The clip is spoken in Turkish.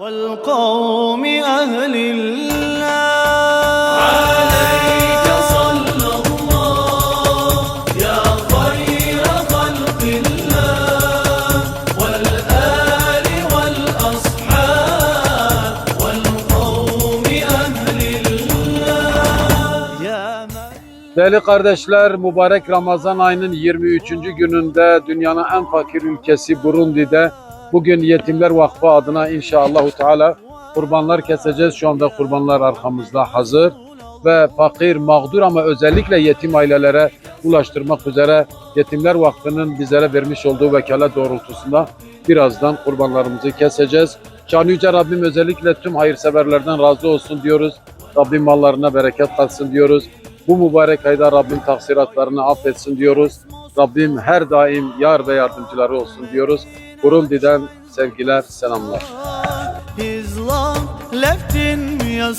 والقوم أهل الله عليك صلى الله يا خير خلق الله والآل والأصحاب والقوم أهل الله يا من Değerli kardeşler, mübarek Ramazan ayının 23. gününde dünyanın en fakir ülkesi Burundi'de bugün Yetimler Vakfı adına inşallahu teala kurbanlar keseceğiz. Şu anda kurbanlar arkamızda hazır ve fakir, mağdur ama özellikle yetim ailelere ulaştırmak üzere Yetimler Vakfı'nın bizlere vermiş olduğu vekalet doğrultusunda birazdan kurbanlarımızı keseceğiz. Can Yüce Rabbim özellikle tüm hayırseverlerden razı olsun diyoruz. Rabbim mallarına bereket katsın diyoruz. Bu mübarek ayda Rabbim taksiratlarını affetsin diyoruz. Rabbim her daim yar ve yardımcıları olsun diyoruz. Burundi'den sevgiler, selamlar. His love left in me a